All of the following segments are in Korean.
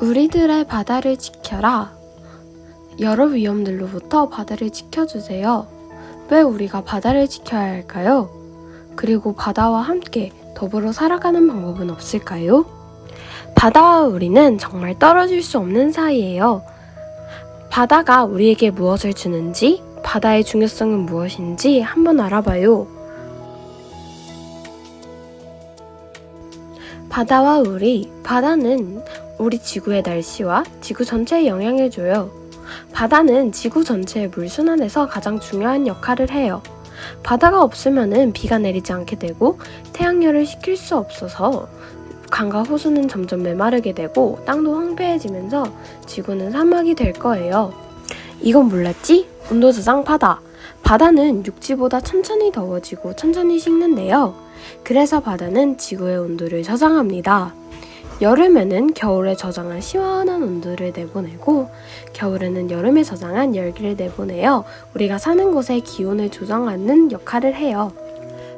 우리들의 바다를 지켜라. 여러 위험들로부터 바다를 지켜주세요. 왜 우리가 바다를 지켜야 할까요? 그리고 바다와 함께 더불어 살아가는 방법은 없을까요? 바다와 우리는 정말 떨어질 수 없는 사이예요. 바다가 우리에게 무엇을 주는지, 바다의 중요성은 무엇인지 한번 알아봐요. 바다와 우리, 바다는 우리 지구의 날씨와 지구 전체에 영향을 줘요. 바다는 지구 전체의 물순환에서 가장 중요한 역할을 해요. 바다가 없으면은 비가 내리지 않게 되고 태양열을 식힐 수 없어서 강과 호수는 점점 메마르게 되고 땅도 황폐해지면서 지구는 사막이 될 거예요. 이건 몰랐지? 온도 저장 바다. 바다는 육지보다 천천히 더워지고 천천히 식는데요. 그래서 바다는 지구의 온도를 저장합니다. 여름에는 겨울에 저장한 시원한 온도를 내보내고 겨울에는 여름에 저장한 열기를 내보내어 우리가 사는 곳의 기온을 조정하는 역할을 해요.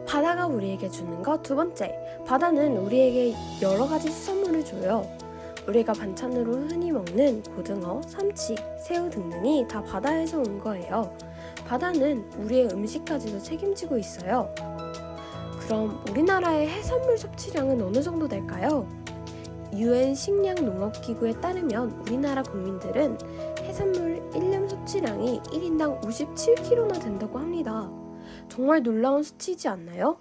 바다가 우리에게 주는 것 두 번째, 바다는 우리에게 여러 가지 수산물을 줘요. 우리가 반찬으로 흔히 먹는 고등어, 삼치, 새우 등등이 다 바다에서 온 거예요. 바다는 우리의 음식까지도 책임지고 있어요. 그럼 우리나라의 해산물 섭취량은 어느 정도 될까요? 유엔 식량 농업 기구에 따르면 우리나라 국민들은 해산물 1년 섭취량이 1인당 57kg나 된다고 합니다. 정말 놀라운 수치이지 않나요?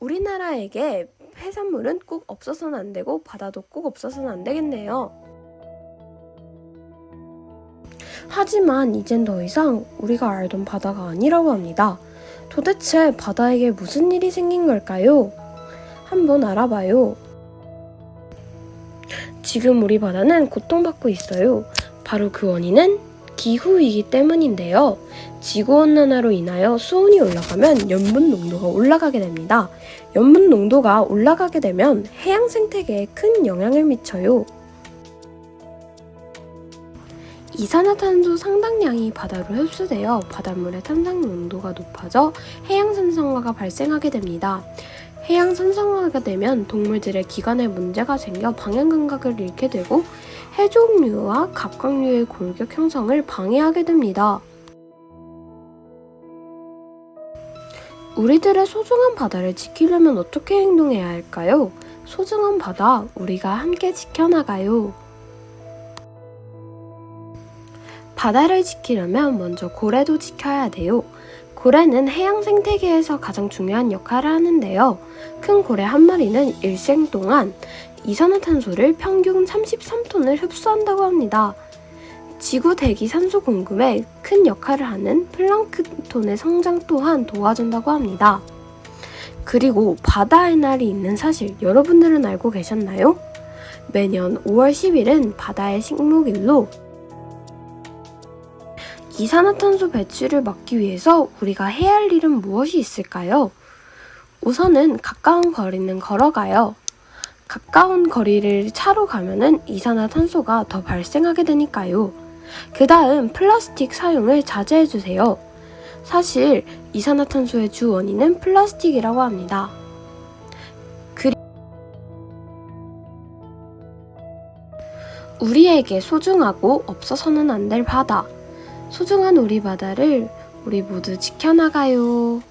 우리나라에게 해산물은 꼭 없어서는 안 되고 바다도 꼭 없어서는 안 되겠네요. 하지만 이젠 더 이상 우리가 알던 바다가 아니라고 합니다. 도대체 바다에게 무슨 일이 생긴 걸까요? 한번 알아봐요. 지금 우리 바다는 고통받고 있어요. 바로 그 원인은 기후이기 때문인데요. 지구온난화로 인하여 수온이 올라가면 염분 농도가 올라가게 됩니다. 염분 농도가 올라가게 되면 해양 생태계에 큰 영향을 미쳐요. 이산화탄소 상당량이 바다로 흡수되어 바닷물의 탄산 농도가 높아져 해양 산성화가 발생하게 됩니다. 해양 산성화가 되면 동물들의 기관에 문제가 생겨 방향 감각을 잃게 되고 해종류와 갑각류의 골격 형성을 방해하게 됩니다. 우리들의 소중한 바다를 지키려면 어떻게 행동해야 할까요? 소중한 바다, 우리가 함께 지켜나가요. 바다를 지키려면 먼저 고래도 지켜야 돼요. 고래는 해양 생태계에서 가장 중요한 역할을 하는데요. 큰 고래 한 마리는 일생 동안 이산화탄소를 평균 33톤을 흡수한다고 합니다. 지구 대기 산소 공급에 큰 역할을 하는 플랑크톤의 성장 또한 도와준다고 합니다. 그리고 바다의 날이 있는 사실 여러분들은 알고 계셨나요? 매년 5월 10일은 바다의 식목일로 이산화탄소 배출을 막기 위해서 우리가 해야 할 일은 무엇이 있을까요? 우선은 가까운 거리는 걸어가요. 가까운 거리를 차로 가면은 이산화탄소가 더 발생하게 되니까요. 그 다음 플라스틱 사용을 자제해 주세요. 사실 이산화탄소의 주 원인은 플라스틱이라고 합니다. 우리에게 소중하고 없어서는 안 될 바다. 소중한 우리 바다를 우리 모두 지켜나가요.